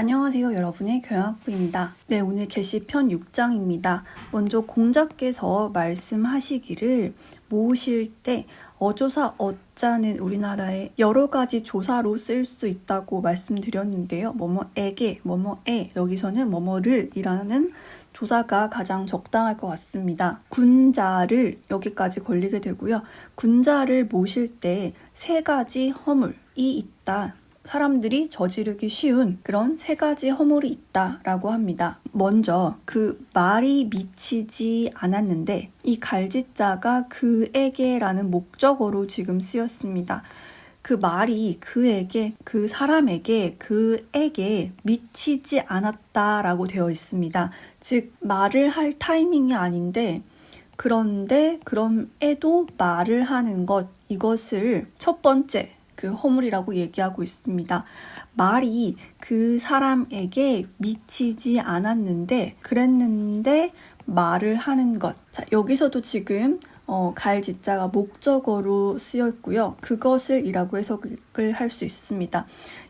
안녕하세요 여러분의 교양학부입니다. 네 오늘 게시편 6장입니다. 먼저 공자께서 말씀하시기를 모으실 때 어조사 어자는 우리나라의 여러 가지 조사로 쓸 수 있다고 말씀드렸는데요. 뭐뭐에게 뭐뭐에 여기서는 뭐뭐를 이라는 조사가 가장 적당할 것 같습니다. 군자를 여기까지 걸리게 되고요. 군자를 모실 때 세 가지 허물이 있다. 사람들이 저지르기 쉬운 그런 세 가지 허물이 있다라고 합니다. 먼저 그 말이 미치지 않았는데 이 갈지자가 그에게라는 목적어로 지금 쓰였습니다. 그 말이 그에게 그 사람에게 그에게 미치지 않았다라고 되어 있습니다. 즉 말을 할 타이밍이 아닌데 그런데 그럼에도 말을 하는 것 이것을 첫 번째 그 허물이라고 얘기하고 있습니다. 말이 그 사람에게 미치지 않았는데 그랬는데 말을 하는 것. 자, 여기서도 지금 어, 갈 지자가 목적어로 쓰여 있고요. 그것을 이라고 해석을 할 수 있습니다.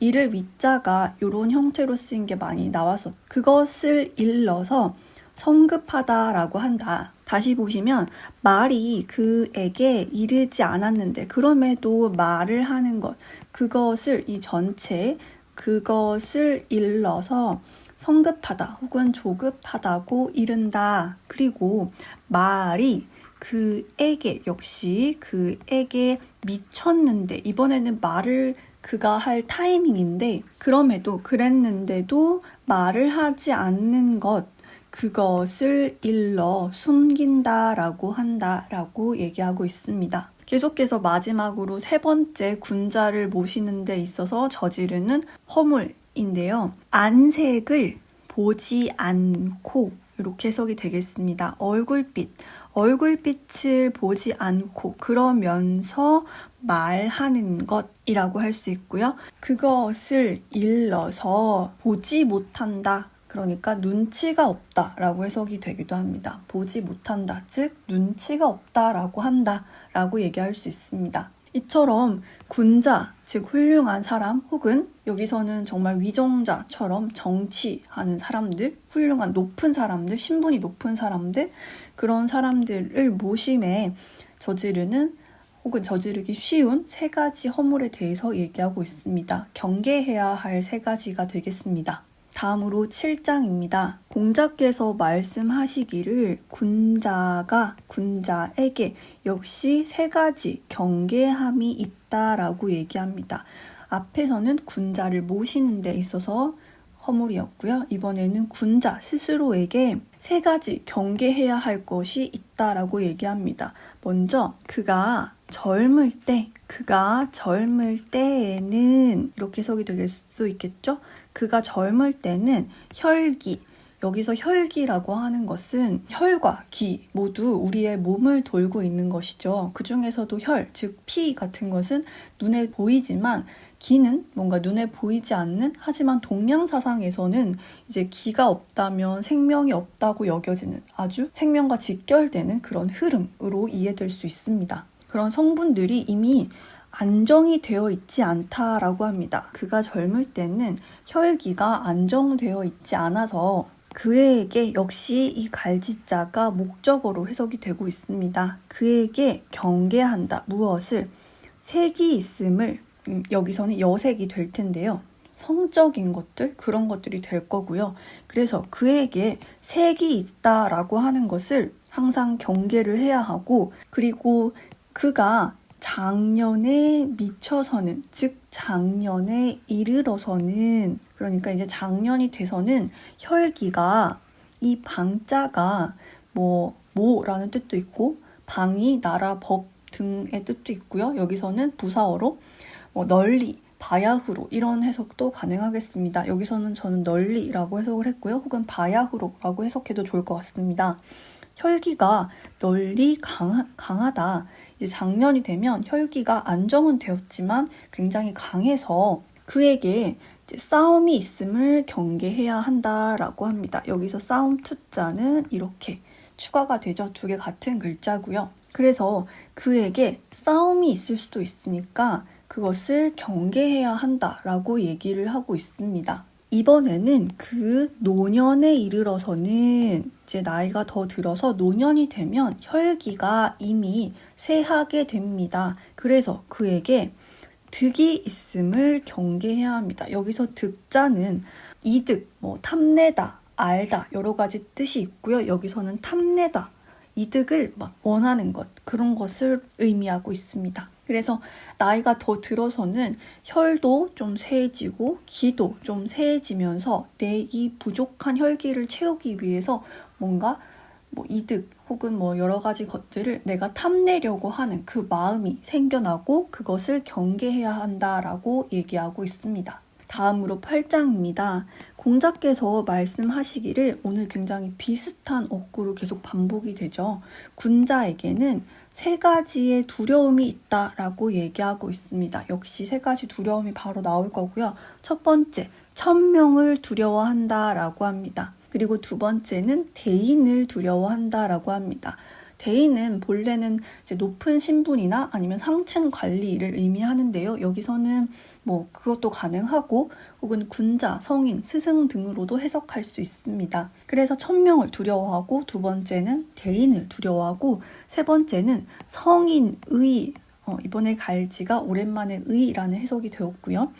이를 위자가 이런 형태로 쓰인 게 많이 나와서 그것을 일러서 성급하다라고 한다. 다시 보시면 말이 그에게 이르지 않았는데 그럼에도 말을 하는 것 그것을 이 전체 그것을 일러서 성급하다 혹은 조급하다고 이른다. 그리고 말이 그에게 역시 그에게 미쳤는데 이번에는 말을 그가 할 타이밍인데 그럼에도 그랬는데도 말을 하지 않는 것 그것을 일러 숨긴다라고 한다라고 얘기하고 있습니다. 계속해서 마지막으로 세 번째 군자를 모시는 데 있어서 저지르는 허물인데요. 안색을 보지 않고 이렇게 해석이 되겠습니다. 얼굴빛, 얼굴빛을 보지 않고 그러면서 말하는 것이라고 할 수 있고요. 그것을 일러서 보지 못한다. 그러니까 눈치가 없다라고 해석이 되기도 합니다. 보지 못한다. 즉, 눈치가 없다라고 한다라고 얘기할 수 있습니다. 이처럼 군자, 즉 훌륭한 사람 혹은 여기서는 정말 위정자처럼 정치하는 사람들, 훌륭한 높은 사람들, 신분이 높은 사람들, 그런 사람들을 모심에 저지르는 혹은 저지르기 쉬운 세 가지 허물에 대해서 얘기하고 있습니다. 경계해야 할 세 가지가 되겠습니다. 다음으로 7장입니다. 공자께서 말씀하시기를 군자가 군자에게 역시 세 가지 경계함이 있다라고 얘기합니다. 앞에서는 군자를 모시는 데 있어서 허물이었고요. 이번에는 군자 스스로에게 세 가지 경계해야 할 것이 있다라고 얘기합니다. 먼저 그가 젊을 때, 그가 젊을 때에는 이렇게 해석이 될 수 있겠죠? 그가 젊을 때는 혈기, 여기서 혈기라고 하는 것은 혈과 기 모두 우리의 몸을 돌고 있는 것이죠. 그 중에서도 혈, 즉 피 같은 것은 눈에 보이지만 기는 뭔가 눈에 보이지 않는 하지만 동양 사상에서는 이제 기가 없다면 생명이 없다고 여겨지는 아주 생명과 직결되는 그런 흐름으로 이해될 수 있습니다. 그런 성분들이 이미 안정이 되어 있지 않다라고 합니다. 그가 젊을 때는 혈기가 안정되어 있지 않아서 그에게 역시 이 갈지자가 목적어로 해석이 되고 있습니다. 그에게 경계한다. 무엇을? 색이 있음을 음, 여기서는 여색이 될 텐데요. 성적인 것들 그런 것들이 될 거고요. 그래서 그에게 색이 있다라고 하는 것을 항상 경계를 해야 하고 그리고 그가 작년에 미쳐서는 즉 작년에 이르러서는 그러니까 이제 작년이 돼서는 혈기가 이 방자가 뭐 뭐라는 뜻도 있고 방이 나라 법 등의 뜻도 있고요. 여기서는 부사어로 뭐 널리 바야흐로 이런 해석도 가능하겠습니다. 여기서는 저는 널리라고 해석을 했고요. 혹은 바야흐로라고 해석해도 좋을 것 같습니다. 혈기가 널리 강하, 강하다. 이제 작년이 되면 혈기가 안정은 되었지만 굉장히 강해서 그에게 싸움이 있음을 경계해야 한다라고 합니다. 여기서 싸움 투자는 이렇게 추가가 되죠. 두 개 같은 글자고요. 그래서 그에게 싸움이 있을 수도 있으니까 그것을 경계해야 한다라고 얘기를 하고 있습니다. 이번에는 그 노년에 이르러서는 이제 나이가 더 들어서 노년이 되면 혈기가 이미 쇠하게 됩니다. 그래서 그에게 득이 있음을 경계해야 합니다. 여기서 득자는 이득, 뭐 탐내다, 알다 여러 가지 뜻이 있고요. 여기서는 탐내다, 이득을 막 원하는 것 그런 것을 의미하고 있습니다. 그래서 나이가 더 들어서는 혈도 좀 세해지고 기도 좀 세해지면서 내 이 부족한 혈기를 채우기 위해서 뭔가 뭐 이득 혹은 뭐 여러 가지 것들을 내가 탐내려고 하는 그 마음이 생겨나고 그것을 경계해야 한다라고 얘기하고 있습니다. 다음으로 8장입니다. 공자께서 말씀하시기를 오늘 굉장히 비슷한 어구로 계속 반복이 되죠. 군자에게는 세 가지의 두려움이 있다라고 얘기하고 있습니다. 역시 세 가지 두려움이 바로 나올 거고요. 첫 번째, 천명을 두려워한다라고 합니다. 그리고 두 번째는 대인을 두려워한다라고 합니다. 대인은 본래는 높은 신분이나 아니면 상층 관리를 의미하는데요. 여기서는 뭐 그것도 가능하고 혹은 군자, 성인, 스승 등으로도 해석할 수 있습니다. 그래서 천명을 두려워하고 두 번째는 대인을 두려워하고 세 번째는 성인의 어, 이번에 갈지가 오랜만에 의라는 해석이 되었고요.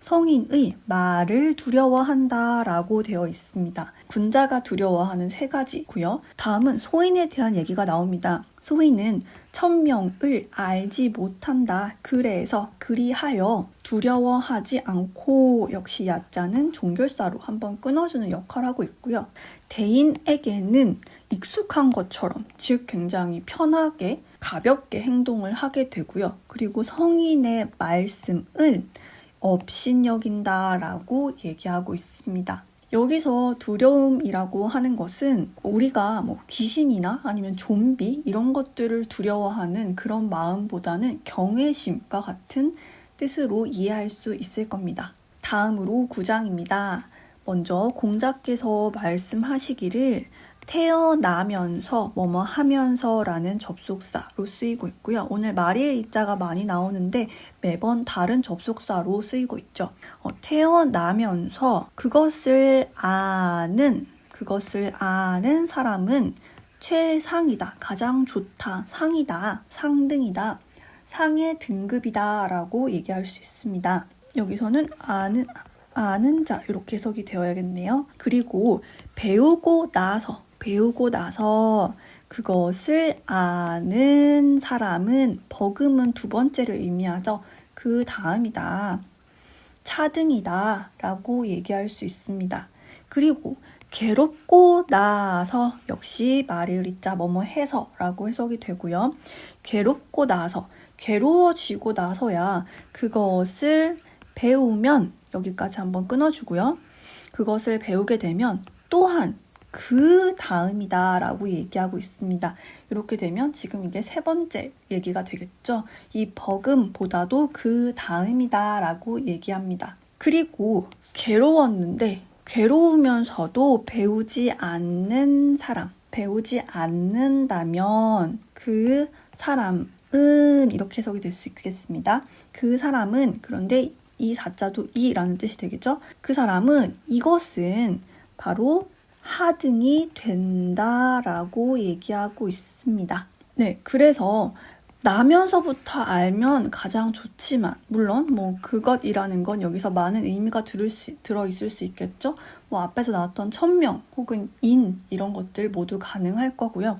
성인의 말을 두려워한다 라고 되어 있습니다. 군자가 두려워하는 세 가지고요. 다음은 소인에 대한 얘기가 나옵니다. 소인은 천명을 알지 못한다. 그래서 그리하여 두려워하지 않고 역시 야자는 종결사로 한번 끊어주는 역할을 하고 있고요. 대인에게는 익숙한 것처럼 즉 굉장히 편하게 가볍게 행동을 하게 되고요. 그리고 성인의 말씀은 업신여긴다라고 얘기하고 있습니다. 여기서 두려움이라고 하는 것은 우리가 뭐 귀신이나 아니면 좀비 이런 것들을 두려워하는 그런 마음보다는 경외심과 같은 뜻으로 이해할 수 있을 겁니다. 다음으로 9장입니다. 먼저 공자께서 말씀하시기를 태어나면서 뭐뭐 하면서라는 접속사로 쓰이고 있고요. 오늘 마리의 이자가 많이 나오는데 매번 다른 접속사로 쓰이고 있죠. 어, 태어나면서 그것을 아는 그것을 아는 사람은 최상이다, 가장 좋다, 상이다, 상등이다, 상의 등급이다라고 얘기할 수 있습니다. 여기서는 아는 아는 자 이렇게 해석이 되어야겠네요. 그리고 배우고 나서 배우고 나서 그것을 아는 사람은 버금은 두 번째를 의미하죠. 그 다음이다. 차등이다. 라고 얘기할 수 있습니다. 그리고 괴롭고 나서 역시 말을리자 뭐뭐 해서 라고 해석이 되고요. 괴롭고 나서 괴로워지고 나서야 그것을 배우면 여기까지 한번 끊어주고요. 그것을 배우게 되면 또한 그 다음이다 라고 얘기하고 있습니다. 이렇게 되면 지금 이게 세 번째 얘기가 되겠죠. 이 버금보다도 그 다음이다 라고 얘기합니다. 그리고 괴로웠는데 괴로우면서도 배우지 않는 사람, 배우지 않는다면 그 사람은 이렇게 해석이 될 수 있겠습니다. 그 사람은 그런데 이 사자도 이라는 뜻이 되겠죠. 그 사람은 이것은 바로 하등이 된다라고 얘기하고 있습니다. 네, 그래서 나면서부터 알면 가장 좋지만 물론 뭐 그것이라는 건 여기서 많은 의미가 수, 들어 있을 수 있겠죠. 뭐 앞에서 나왔던 천명 혹은 인 이런 것들 모두 가능할 거고요.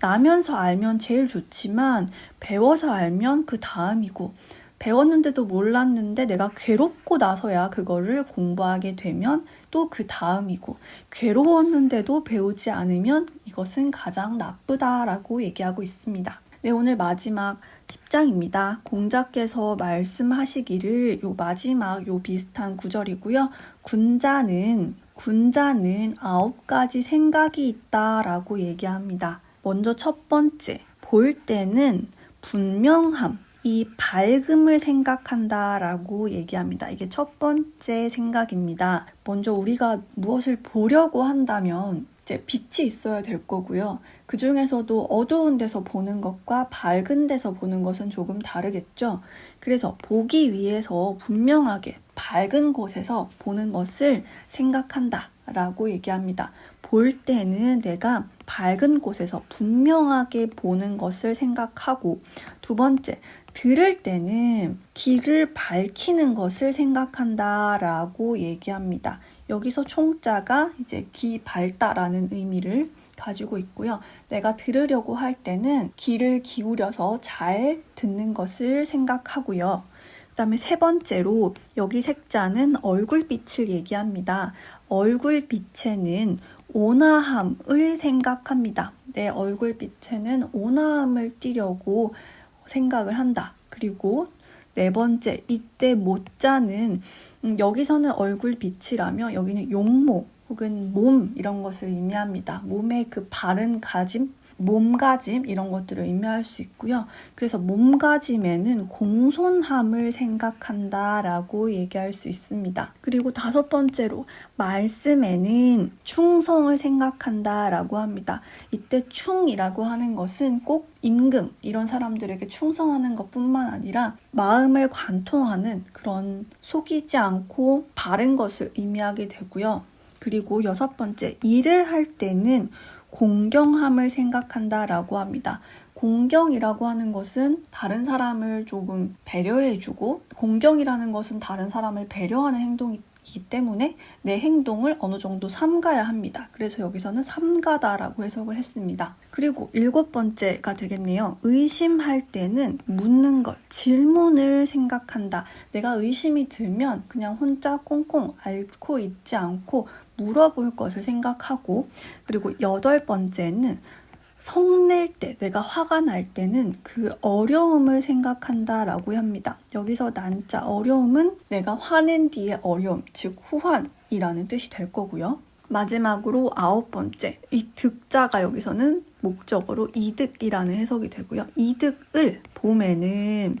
나면서 알면 제일 좋지만 배워서 알면 그 다음이고 배웠는데도 몰랐는데 내가 괴롭고 나서야 그거를 공부하게 되면 또 그 다음이고 괴로웠는데도 배우지 않으면 이것은 가장 나쁘다라고 얘기하고 있습니다. 네, 오늘 마지막 10장입니다. 공자께서 말씀하시기를 요 마지막 요 비슷한 구절이고요. 군자는 군자는 아홉 가지 생각이 있다라고 얘기합니다. 먼저 첫 번째, 볼 때는 분명함, 이 밝음을 생각한다 라고 얘기합니다. 이게 첫 번째 생각입니다. 먼저 우리가 무엇을 보려고 한다면 이제 빛이 있어야 될 거고요. 그 중에서도 어두운 데서 보는 것과 밝은 데서 보는 것은 조금 다르겠죠. 그래서 보기 위해서 분명하게 밝은 곳에서 보는 것을 생각한다 라고 얘기합니다. 볼 때는 내가 밝은 곳에서 분명하게 보는 것을 생각하고 두 번째, 들을 때는 귀를 밝히는 것을 생각한다 라고 얘기합니다. 여기서 총자가 이제 귀 밝다라는 의미를 가지고 있고요. 내가 들으려고 할 때는 귀를 기울여서 잘 듣는 것을 생각하고요. 그 다음에 세 번째로 여기 색자는 얼굴빛을 얘기합니다. 얼굴빛에는 온화함을 생각합니다. 내 얼굴빛에는 온화함을 띠려고 생각을 한다. 그리고 네 번째, 이때 못자는 음, 여기서는 얼굴빛이라며 여기는 용모 혹은 몸 이런 것을 의미합니다. 몸의 그 바른 가짐, 몸가짐 이런 것들을 의미할 수 있고요. 그래서 몸가짐에는 공손함을 생각한다라고 얘기할 수 있습니다. 그리고 다섯 번째로 말씀에는 충성을 생각한다라고 합니다. 이때 충이라고 하는 것은 꼭 임금 이런 사람들에게 충성하는 것뿐만 아니라 마음을 관통하는 그런 속이지 않고 바른 것을 의미하게 되고요. 그리고 여섯 번째, 일을 할 때는 공경함을 생각한다 라고 합니다. 공경이라고 하는 것은 다른 사람을 조금 배려해주고, 공경이라는 것은 다른 사람을 배려하는 행동이기 때문에 내 행동을 어느 정도 삼가야 합니다. 그래서 여기서는 삼가다라고 해석을 했습니다. 그리고 일곱 번째가 되겠네요. 의심할 때는 묻는 것, 질문을 생각한다. 내가 의심이 들면 그냥 혼자 꽁꽁 앓고 있지 않고 물어볼 것을 생각하고 그리고 여덟 번째는 성낼 때, 내가 화가 날 때는 그 어려움을 생각한다 라고 합니다. 여기서 난자 어려움은 내가 화낸 뒤의 어려움, 즉 후환이라는 뜻이 될 거고요. 마지막으로 아홉 번째, 이 득자가 여기서는 목적어로 이득이라는 해석이 되고요. 이득을 봄에는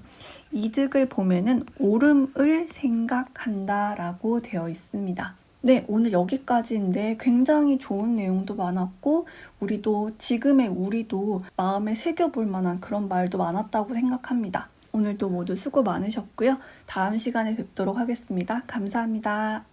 이득을 봄에는 오름을 생각한다 라고 되어 있습니다. 네, 오늘 여기까지인데 굉장히 좋은 내용도 많았고, 우리도 지금의 우리도 마음에 새겨볼 만한 그런 말도 많았다고 생각합니다. 오늘도 모두 수고 많으셨고요. 다음 시간에 뵙도록 하겠습니다. 감사합니다.